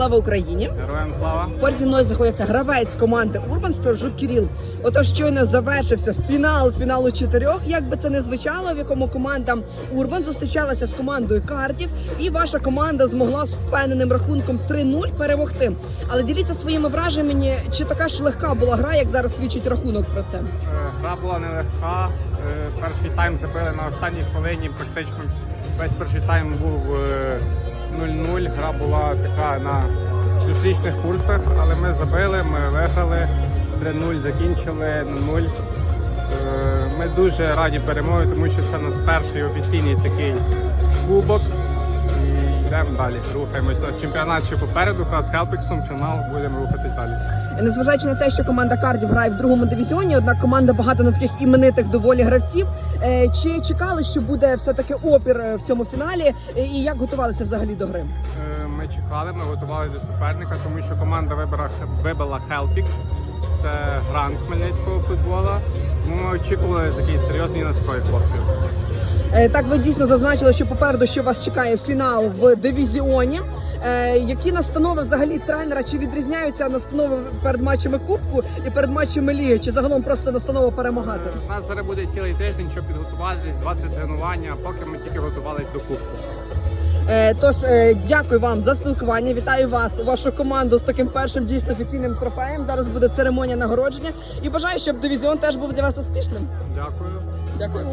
Слава Україні! Героям слава! Поряд зі мною знаходиться гравець команди Урбан Сторожук Кіріл. Отож щойно завершився фінал фіналу чотирьох. Як би це не звучало, в якому команда Урбан зустрічалася з командою Кардів, і ваша команда змогла з впевненим рахунком 3-0 перемогти. Але діліться своїми враженнями, чи така ж легка була гра, як зараз свідчить рахунок про це. Е, Гра була нелегка. Е, Перший тайм забили на останній хвилині. Практично весь перший тайм був е, 0-0. Гра була така на зустрічних курсах, але ми забили, ми виграли 3-0, закінчили 0-0. Ми дуже раді перемоги, тому що це у нас перший офіційний такий кубок. Йдемо далі. Рухаємось. У нас чемпіонат ще попереду, гра з Хелпіксом, фінал, будемо рухатись далі. Незважаючи на те, що команда Кардів грає в другому дивізіоні, однак команда багато на таких іменитих доволі гравців. Е, Чи чекали, що буде все таки опір е, в цьому фіналі? Е, І як готувалися взагалі до гри? Ми чекали, ми готувалися до суперника, тому що команда вибрала, вибила Хелпікс. Це грант хмельницького футболу. Ми очікували такий серйозний настрой хлопців. Е, Так, ви дійсно зазначили, що попереду що вас чекає фінал в дивізіоні. Е, Які настанови взагалі тренера? Чи відрізняються настанови перед матчами Кубку і перед матчами Ліги? Чи загалом просто настанова перемагати? У нас зараз буде цілий тиждень, щоб підготуватись, 20 тренування, поки ми тільки готувалися до кубку. Е, Тож е, дякую вам за спілкування. Вітаю вас, вашу команду з таким першим дійсно офіційним трофеєм. Зараз буде церемонія нагородження і бажаю, щоб дивізіон теж був для вас успішним. Дякую. Дякую.